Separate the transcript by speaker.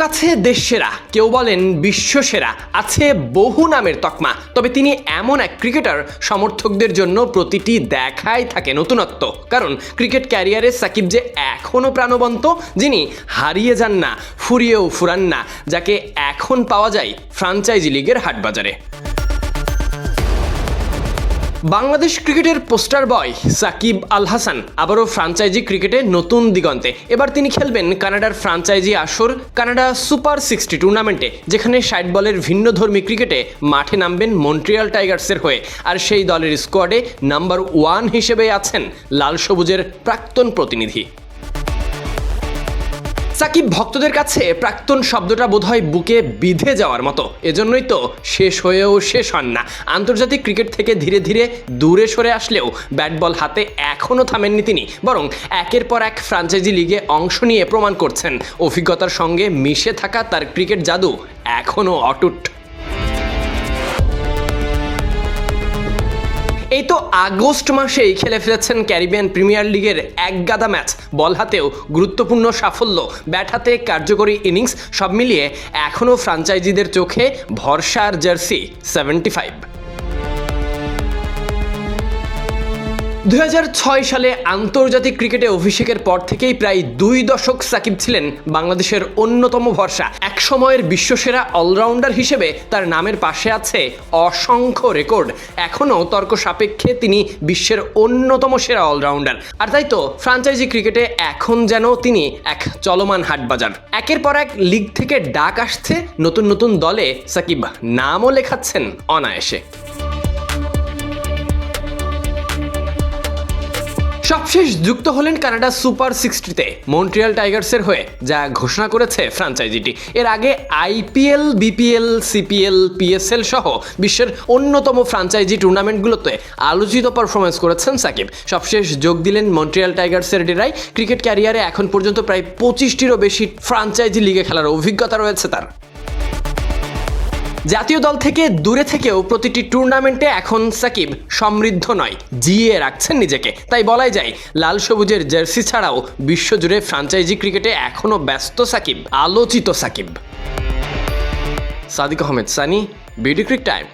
Speaker 1: কাছে দেশ সেরা কেউ বলেন বিশ্বসেরা, আছে বহু নামের তকমা, তবে তিনি এমন এক ক্রিকেটার সমর্থকদের জন্য প্রতিটি দেখাই থাকে নতুনত্ব। কারণ ক্রিকেট ক্যারিয়ারে সাকিব যে এখনও প্রাণবন্ত, যিনি হারিয়ে যান না, ফুরিয়েও ফুরান না, যাকে এখন পাওয়া যায় ফ্রাঞ্চাইজি লিগের হাটবাজারে। বাংলাদেশ ক্রিকেটের পোস্টার বয় সাকিব আল হাসান আবারও ফ্রাঞ্চাইজি ক্রিকেটে নতুন দিগন্তে। এবার তিনি খেলবেন কানাডার ফ্রাঞ্চাইজি আসর, কানাডা সুপার সিক্সটি টুর্নামেন্টে, যেখানে ষাট বলের ভিন্নধর্মী ক্রিকেটে মাঠে নামবেন মন্ট্রিয়াল টাইগার্সের হয়ে। আর সেই দলের স্কোয়াডে নাম্বার ওয়ান হিসেবে আছেন লাল সবুজের প্রাক্তন প্রতিনিধি। সাকিব ভক্তদের কাছে প্রাক্তন শব্দটা বোধহয় বুকে বিধে যাওয়ার মতো। এজন্যই তো শেষ হয়েও শেষ হন না। আন্তর্জাতিক ক্রিকেট থেকে ধীরে ধীরে দূরে সরে আসলেও ব্যাট বল হাতে এখনও থামেননি তিনি, বরং একের পর এক ফ্রাঞ্চাইজি লিগে অংশ নিয়ে প্রমাণ করছেন। অভিজ্ঞতার সঙ্গে মিশে থাকা তার ক্রিকেট জাদু এখনও অটুট। এই তো আগস্ট মাসেই খেলে ফেলেছেন ক্যারিবিয়ান প্রিমিয়ার লিগের একগাদা ম্যাচ। বল হাতেও গুরুত্বপূর্ণ সাফল্য। ব্যাট হাতে কার্যকরী ইনিংস সব মিলিয়ে এখনও ফ্রাঞ্চাইজিদের চোখে ভরসার জার্সি সেভেন্টি ফাইভ দুই হাজার ছয় সালে আন্তর্জাতিক ক্রিকেটে অভিষেকের পর থেকেই প্রায় দুই দশক সাকিব ছিলেন বাংলাদেশের অন্যতম ভরসা। এক সময়ের বিশ্বসেরা অলরাউন্ডার হিসেবে তার নামের পাশে আছে অসংখ্য রেকর্ড। এখনও তর্ক সাপেক্ষে তিনি বিশ্বের অন্যতম সেরা অলরাউন্ডার। আর তাই তো, ফ্রাঞ্চাইজি ক্রিকেটে এখন যেন তিনি এক চলমান হাটবাজার। একের পর এক লিগ থেকে ডাক আসছে, নতুন নতুন দলে সাকিব নামও লেখাচ্ছেন অনায়াসে। সবশেষ যুক্ত হলেন কানাডা সুপার সিক্সটিতে, মন্ট্রিয়াল টাইগার্সের হয়ে, যা ঘোষণা করেছে ফ্রাঞ্চাইজিটি। এর আগে আইপিএল বিপিএল সিপিএল পিএসএল সহ বিশ্বের অন্যতম ফ্রাঞ্চাইজি টুর্নামেন্টগুলোতে আলোচিত পারফরমেন্স করেছেন সাকিব। সবশেষ যোগ দিলেন মন্ট্রিয়াল টাইগার্সের ডেরাই। ক্রিকেট ক্যারিয়ারে এখন পর্যন্ত প্রায় পঁচিশটিরও বেশি ফ্রাঞ্চাইজি লিগে খেলার অভিজ্ঞতা রয়েছে তার। জাতীয় দল থেকে দূরে থেকেও প্রতিটি টুর্নামেন্টে এখন সাকিব সমৃদ্ধ নয়, জিয়ে রাখছেন নিজেকে। তাই বলাই যায়, লাল সবুজের জার্সি ছাড়াও বিশ্বজুড়ে ফ্রাঞ্চাইজি ক্রিকেটে এখনও ব্যস্ত সাকিব, আলোচিত Shakib. Sadique Ahmed, Sani BD crictime.